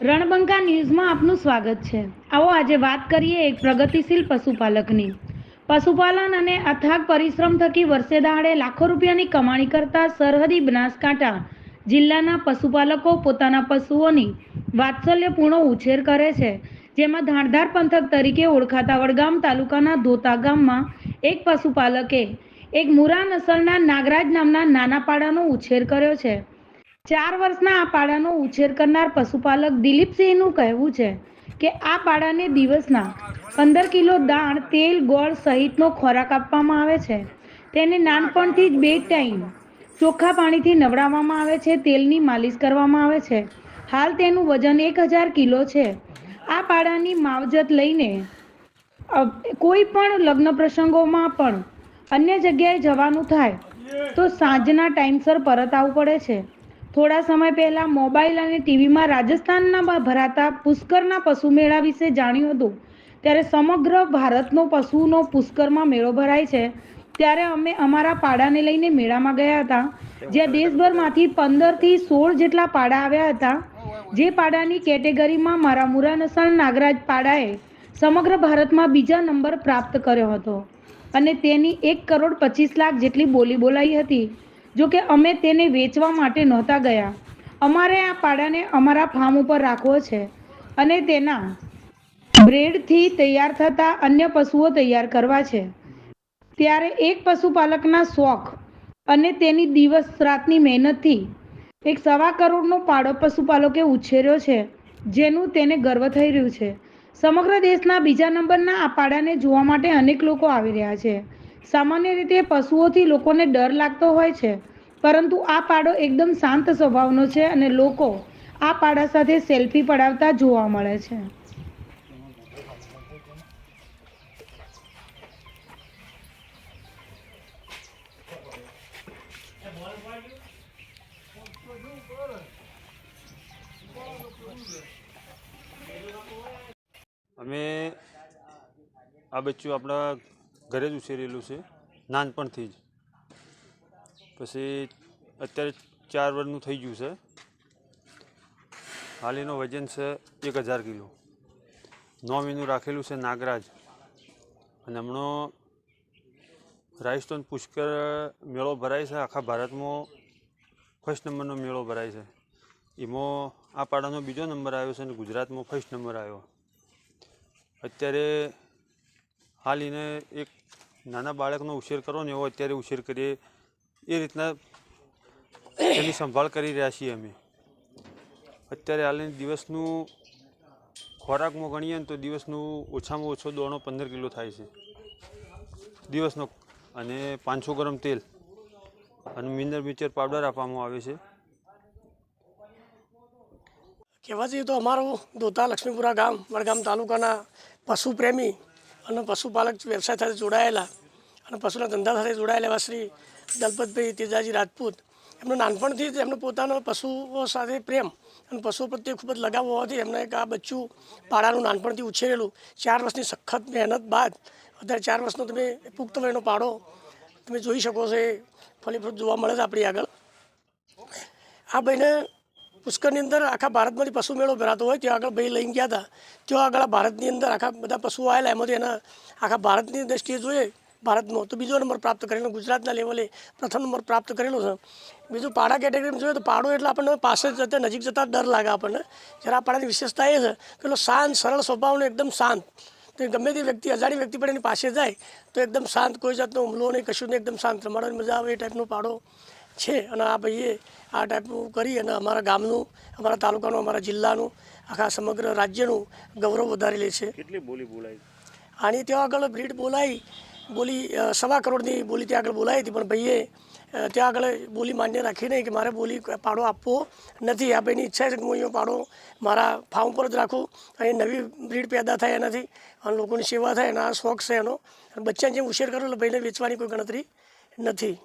રણબંકા ન્યૂઝમાં આપનું સ્વાગત છે. આવો આજે વાત કરીએ એક પ્રગતિશીલ પશુપાલકની. પશુપાલન અને અથાગ પરિશ્રમ થકી વર્ષે દાડે લાખો રૂપિયાની કમાણી કરતા સરહદી બનાસકાંઠા જિલ્લાના પશુપાલકો પોતાના પશુઓની વાત્સલ્યપૂર્ણ ઉછેર કરે છે. જેમાં ધાણધાર પંથક તરીકે ઓળખાતા વડગામ તાલુકાના ધોતા ગામમાં એક પશુપાલકે એક મુરા નસલના નાગરાજ નામના નાના પાડાનો ઉછેર કર્યો છે. ચાર વર્ષના આ પાડાનો ઉછેર કરનાર પશુપાલક દિલીપસિંહનું કહેવું છે કે આ પાડાને દિવસના પંદર કિલો દાણ, તેલ, ગોળ સહિતનો ખોરાક આપવામાં આવે છે. તેને નાનપણથી જ બે ટાઈમ ચોખ્ખા પાણીથી નવડાવવામાં આવે છે, તેલની માલિશ કરવામાં આવે છે. હાલ તેનું વજન એક હજાર કિલો છે. આ પાડાની માવજત લઈને કોઈ પણ લગ્ન પ્રસંગોમાં પણ અન્ય જગ્યાએ જવાનું થાય તો સાંજના ટાઈમસર પરત આવવું પડે છે. થોડા સમય પહેલા મોબાઈલ અને ટીવીમાં રાજસ્થાનના ભરાતા પુષ્કરના પશુ મેળા વિશે જાણ્યું હતું. ત્યારે સમગ્ર ભારતનો પશુનો પુષ્કરમાં મેળો ભરાય છે. ત્યારે અમે અમારા પાડાને લઈને મેળામાં ગયા હતા. જ્યાં દેશભરમાંથી પંદરથી સોળ જેટલા પાડા આવ્યા હતા. જે પાડાની કેટેગરીમાં મારા મુરા નસલ નાગરાજ પાડાએ સમગ્ર ભારતમાં બીજા નંબર પ્રાપ્ત કર્યો હતો. અને તેની એક કરોડ પચીસ લાખ જેટલી બોલી બોલાઈ હતી. જો કે અમે તેને વેચવા માટે નહોતા ગયા. અમારે આ પાડાને અમારા ફાર્મ ઉપર રાખવો છે અને તેના બ્રેડથી તૈયાર થતા અન્ય પશુઓ તૈયાર કરવા છે. ત્યારે એક પશુપાલકના શોખ અને તેની દિવસ રાતની મહેનતથી એક સવા કરોડનો પાડો પશુપાલકે ઉછેર્યો છે, જેનું તેને ગર્વ થઈ રહ્યું છે. સમગ્ર દેશના બીજા નંબરના આ પાડાને જોવા માટે અનેક લોકો આવી રહ્યા છે. સામાન્ય રીતે પશુઓથી લોકોને ડર લાગતો હોય છે, પરંતુ આ પાડો એકદમ શાંત સ્વભાવનો છે અને લોકો આ પાડા સાથે સેલ્ફી પડાવતા જોવા મળે છે. અમે આ બચ્ચું આપણા ઘરે જ ઉછેરેલું છે, નાનપણથી જ. પછી અત્યારે ચાર વર્ષનું થઈ ગયું છે. હાલ એનું વજન છે એક હજાર કિલો. નોમ એનું રાખેલું છે નાગરાજ. અને હમણાં રાજસ્થાન પુષ્કર મેળો ભરાય છે, આખા ભારતમાં ફર્સ્ટ નંબરનો મેળો ભરાય છે. એમાં આ પાડાનો બીજો નંબર આવ્યો છે અને ગુજરાતમાં ફર્સ્ટ નંબર આવ્યો. અત્યારે હાલ એને એક નાના બાળકનો ઉછેર કરો ને એવો અત્યારે ઉછેર કરીએ. એ રીતના એની સંભાળ કરી રહ્યા છીએ અમે. અત્યારે હાલીને દિવસનું ખોરાકમાં ગણીએ ને તો દિવસનું ઓછામાં ઓછો દોણો પંદર કિલો થાય છે. દિવસનો અને પાંચસો ગ્રામ તેલ અને મિનરલ મિક્સર પાવડર આપવામાં આવે છે. કહેવા જઈએ તો અમારું દોતા લક્ષ્મીપુરા ગામ, વડગામ તાલુકાના પશુ પ્રેમી અને પશુપાલક વ્યવસાય સાથે જોડાયેલા અને પશુના ધંધા સાથે જોડાયેલા એવા શ્રી દલપતભાઈ તેજાજી રાજપૂત. એમનું નાનપણથી જ એમનો પોતાનો પશુઓ સાથે પ્રેમ અને પશુઓ પ્રત્યે ખૂબ જ લગાવ હોવાથી એમને એક આ બચ્ચું પાડાનું નાનપણથી ઉછેરેલું. ચાર વર્ષની સખત મહેનત બાદ અત્યારે ચાર વર્ષનો તમે પુખ્ત વયનો પાડો, તમે જોઈ શકો છો એ ફલીફ્રુત જોવા મળે છે આપણી આગળ. આ ભાઈને પુષ્કરની અંદર આખા ભારતમાંથી પશુ મેળો ભરાતો હોય ત્યાં આગળ ભાઈ લઈને ગયા હતા, ત્યાં આગળ ભારતની અંદર આખા બધા પશુઓ આવેલા, એમાંથી એના આખા ભારતની દ્રષ્ટિએ જોઈએ ભારતમાં તો બીજો નંબર પ્રાપ્ત કરેલો ગુજરાતના લેવલે પ્રથમ નંબર પ્રાપ્ત કરેલો છે. બીજું પાડા કેટેગરીમાં જોઈએ તો પાડો એટલે આપણને પાસે જતા, નજીક જતાં ડર લાગે આપણને. જ્યારે આ પાડાની વિશેષતા એ છે કે એટલો શાંત, સરળ સ્વભાવનો એકદમ શાંત. તો ગમે તે વ્યક્તિ, અજાણી વ્યક્તિ પણ એની પાસે જાય, તો એકદમ શાંત, કોઈ જાતનો હુમલો નહીં, કશું નહીં, એકદમ શાંત, રમાડવાની મજા આવે એ ટાઈપનો પાડો. છે. અને આ ભાઈએ આ ટાઈપનું કરી અને અમારા ગામનું અમારા તાલુકાનું અમારા જિલ્લાનું આખા સમગ્ર રાજ્યનું ગૌરવ વધારી લે છે. કેટલી બોલી બોલાય? આની ત્યાં આગળ બ્રીડ બોલાઈ બોલી સવા કરોડની બોલી ત્યાં આગળ બોલાઈ હતી પણ ભાઈએ ત્યાં આગળ બોલી માન્ય રાખી નહીં કે મારે બોલી પાડો આપવો નથી. આ ભાઈની ઈચ્છા છે કે હું અહીંયા પાડો મારા ફાર્મ પર જ રાખું. અને નવી બ્રીડ પેદા થાય એનાથી અને લોકોની સેવા થાય એના શોખ છે એનો. અને બચ્ચાને જેમ ઉછેર કરો એટલે ભાઈને વેચવાની કોઈ ગણતરી નથી.